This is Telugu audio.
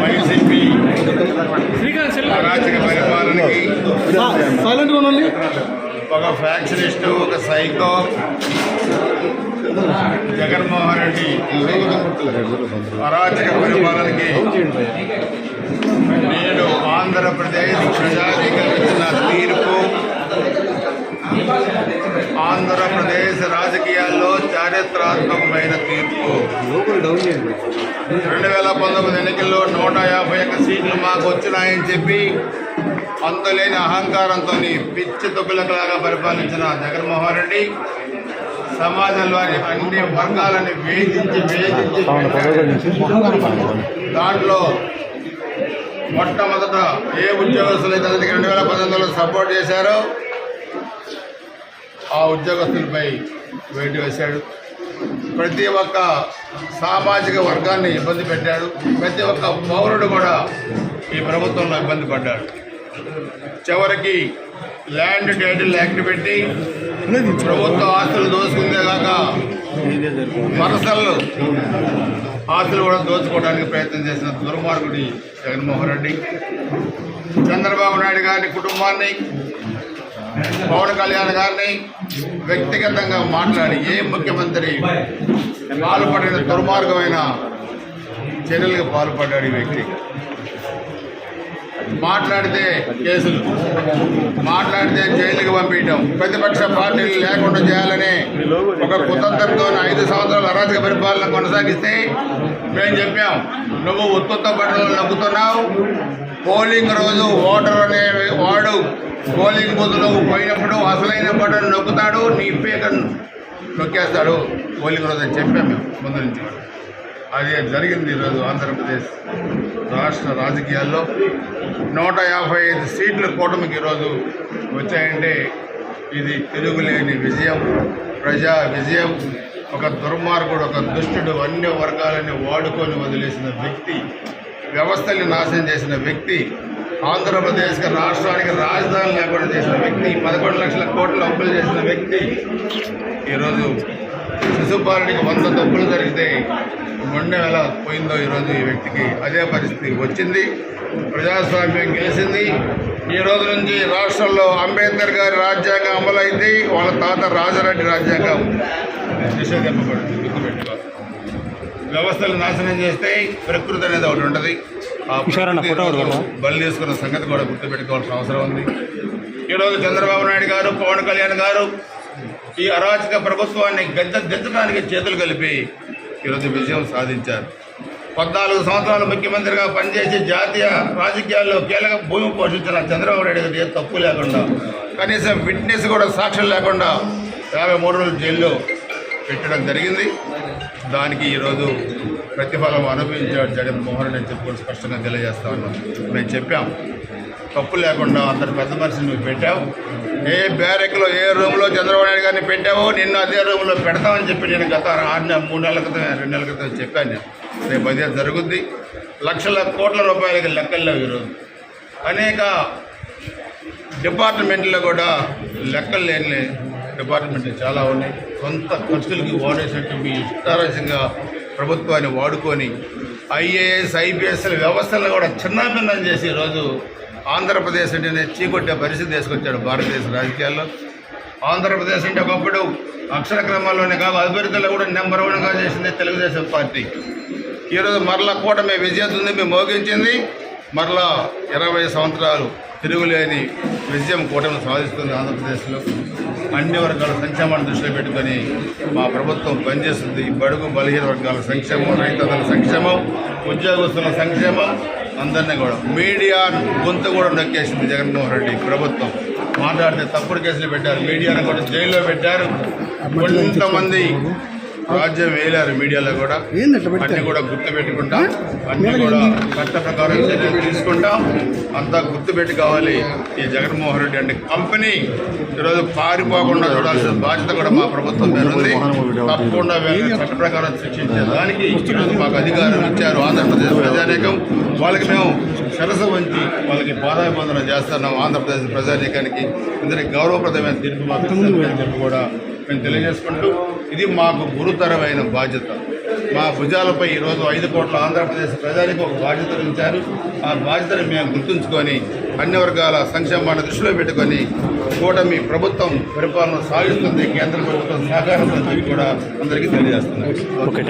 వైసీపీ అరాచక పరిపాలనకి సైలెంట్గా ఉండండి ఒక ఫ్యాక్షనిస్ట్ ఒక సైకో. జగన్మోహన్ రెడ్డి అరాచక పరిపాలనకి నేను ఆంధ్రప్రదేశ్ ప్రజానికి ఇచ్చిన తీర్పు. ఆంధ్రప్రదేశ్ రాజకీయాల్లో చారిత్రాత్మకమైన తీర్పు. రెండు వేల పంతొమ్మిది ఎన్నికల్లో నూట యాభై ఒక్క సీట్లు మాకు వచ్చినాయని చెప్పి అంతులేని అహంకారంతో పిచ్చి తొక్కులకలాగా పరిపాలించిన జగన్మోహన్ రెడ్డి సమాజంలోని అన్ని వర్గాలని వేధించి వేధించి దాంట్లో మొట్టమొదట ఏ ఉద్యోగస్తులు అయితే అతనికి రెండు వేల పంతొమ్మిదిలో సపోర్ట్ చేశారో ఆ ఉద్యోగస్తులపై వేటు వేశాడు. ప్రతి ఒక్క సామాజిక వర్గాన్ని ఇబ్బంది పెట్టాడు. ప్రతి ఒక్క పౌరుడు కూడా ఈ ప్రభుత్వంలో ఇబ్బంది పడ్డాడు. చివరికి ల్యాండ్ టైటిల్ యాక్ట్ పెట్టి ప్రభుత్వ ఆస్తులు దోచుకుందేగాక వరసలు ఆస్తులు కూడా దోచుకోవడానికి ప్రయత్నం చేసిన దుర్మార్గుడి జగన్మోహన్ రెడ్డి. చంద్రబాబు నాయుడు గారి కుటుంబాన్ని పవన్ కళ్యాణ్ గారిని వ్యక్తిగతంగా మాట్లాడి ఏ ముఖ్యమంత్రి పాల్పడిన దుర్మార్గమైన చర్యలకు పాల్పడ్డాడు ఈ వ్యక్తి. మాట్లాడితే కేసులు మాట్లాడితే జైలుకి పంపించడం ప్రతిపక్ష పార్టీలు లేకుండా చేయాలని ఒక కుతంత్రంతో ఐదు సంవత్సరాల అరాచక పరిపాలన కొనసాగిస్తే మేము చెప్పాం నువ్వు ఉత్తుత్త బట్టలు నవ్వుతున్నావు పోలింగ్ రోజు ఓటర్ అనే వాడు పోలింగ్ బూత్లో పోయినప్పుడు అసలైన బటన్ నొక్కుతాడు నీ పేకను నొక్కేస్తాడు. పోలింగ్ రోజు అని చెప్పాం మేము ముందు నుంచి అది జరిగింది ఈరోజు ఆంధ్రప్రదేశ్ రాష్ట్ర రాజకీయాల్లో. నూట యాభై ఐదు సీట్లు కూటమికి ఈరోజు వచ్చాయంటే ఇది తిరుగులేని విజయం ప్రజా విజయం ఒక దుర్మార్గుడు ఒక దుష్టుడు అన్ని వర్గాలని వాడుకొని వదిలేసిన వ్యక్తి వ్యవస్థల్ని నాశనం చేసిన వ్యక్తి ఆంధ్రప్రదేశ్కి రాష్ట్రానికి రాజధాని లేకుండా చేసిన వ్యక్తి పదకొండు లక్షల కోట్లు అప్పులు చేసిన వ్యక్తి. ఈరోజు శిశుపాలుడికి వంద తప్పులు జరిగితే మొండె ఎలా పోయిందో ఈరోజు ఈ వ్యక్తికి అదే పరిస్థితి వచ్చింది. ప్రజాస్వామ్యం గెలిచింది. ఈ రోజు నుంచి రాష్ట్రంలో అంబేద్కర్ గారి రాజ్యాంగం అమలైంది. వాళ్ళ తాత రాజారెడ్డి రాజ్యాంగం నిషేధింపబడుతుంది గుర్తుపెట్టుకోవాలి వ్యవస్థలు నాశనం చేస్తే ప్రకృతి అనేది ఒకటి ఉంటుంది. బలి తీసుకున్న సంగతి కూడా గుర్తుపెట్టుకోవాల్సిన అవసరం ఉంది. ఈరోజు చంద్రబాబు నాయుడు గారు పవన్ కళ్యాణ్ గారు ఈ అరాచక ప్రభుత్వాన్ని గద్దె దిద్దడానికి చేతులు కలిపి ఈరోజు విజయం సాధించారు. పద్నాలుగు సంవత్సరాలు ముఖ్యమంత్రిగా పనిచేసి జాతీయ రాజకీయాల్లో కీలక భూమి పోషించిన చంద్రబాబు నాయుడు గారు ఏ తప్పు లేకుండా కనీసం విట్నెస్ కూడా సాక్ష్యం లేకుండా యాభై మూడు రోజులు జైల్లో పెట్టడం జరిగింది. దానికి ఈరోజు ప్రతిఫలం అనుభవించాడు జగన్మోహన్ రెడ్డి అని చెప్పుకొని స్పష్టంగా తెలియజేస్తా ఉన్నాం. మేము చెప్పాం. తప్పు లేకుండా అందరు పెద్ద మనిషిని నువ్వు పెట్టావు. ఏ బ్యారెక్లో ఏ రూమ్లో చంద్రబాబు నాయుడు గారిని పెట్టావో నిన్ను అదే రూమ్లో పెడతామని చెప్పి నేను గత ఆరు నెల మూడు నెలల క్రితం రెండు నెలల క్రితం చెప్పాను నేను. రేపు అదే జరుగుద్ది. లక్షల కోట్ల రూపాయలకి లెక్కలు ఈరోజు. అనేక డిపార్ట్మెంట్లో కూడా లెక్కలు లేని డిపార్ట్మెంట్లు చాలా ఉన్నాయి. సొంత ఖర్చులకి ఓడేసినట్టు మీ ఇష్టారాశంగా ప్రభుత్వాన్ని వాడుకొని ఐఏఎస్ ఐపీఎస్ల వ్యవస్థలను కూడా చిన్నాభిన్నం చేసి ఈరోజు ఆంధ్రప్రదేశ్ అంటేనే చీకొట్టే పరిస్థితి తీసుకొచ్చాడు భారతదేశ రాజకీయాల్లో. ఆంధ్రప్రదేశ్ అంటే ఒకప్పుడు అక్షర క్రమాల్లోనే కాదు అభివృద్ధిలో కూడా నెంబర్ వన్గా చేసింది తెలుగుదేశం పార్టీ. ఈరోజు మరలా కూటమి మేము మోగించింది. మరలా ఇరవై సంవత్సరాలు తిరుగులేని విజయం కూటమి సాధిస్తుంది ఆంధ్రప్రదేశ్లో. అన్ని వర్గాల సంక్షేమాన్ని దృష్టిలో పెట్టుకొని మా ప్రభుత్వం పనిచేస్తుంది. బడుగు బలహీన వర్గాల సంక్షేమం రైతుల సంక్షేమం ఉద్యోగస్తుల సంక్షేమం అందరినీ కూడా మీడియా గొంతు కూడా నొక్కేసింది జగన్మోహన్ రెడ్డి ప్రభుత్వం. మాట్లాడితే తప్పుడు కేసులు పెట్టారు. మీడియాను కూడా జైల్లో పెట్టారు. కొంతమంది రాజ్యం వేయలేరు మీడియాలో కూడా? అన్ని కూడా గుర్తు పెట్టుకుంటాం అన్ని కూడా చట్ట ప్రకారం చర్యలు తీసుకుంటాం అంతా గుర్తు పెట్టి కావాలి. ఈ జగన్మోహన్ రెడ్డి అంటే కంపెనీ. ఈరోజు పారిపోకుండా చూడాల్సిన బాధ్యత కూడా మా ప్రభుత్వం మీద ఉంది. తప్పకుండా చట్ట ప్రకారం శిక్షించే దానికి ఈరోజు మాకు అధికారం ఇచ్చారు ఆంధ్రప్రదేశ్ ప్రజానీకం. వాళ్ళకి మేము శిరస వంచి వాళ్ళకి పాదాభివందనం చేస్తున్నాం ఆంధ్రప్రదేశ్ ప్రజానీకానికి. ఇందరికి గౌరవప్రదమైన తీర్పు మాకు కూడా మేము తెలియజేసుకుంటూ ఇది మాకు గురుతరమైన బాధ్యత. మా భుజాలపై ఈరోజు ఐదు కోట్ల ఆంధ్రప్రదేశ్ ప్రజలకు ఒక బాధ్యత ఇచ్చారు ఆ బాధ్యతను మేము గుర్తుంచుకొని అన్ని వర్గాల సంక్షేమాన్ని దృష్టిలో పెట్టుకొని కూటమి ప్రభుత్వం పరిపాలన సాగిస్తుంది కేంద్ర ప్రభుత్వం సహకారంతో కూడా అందరికీ తెలియజేస్తున్నారు ఓకే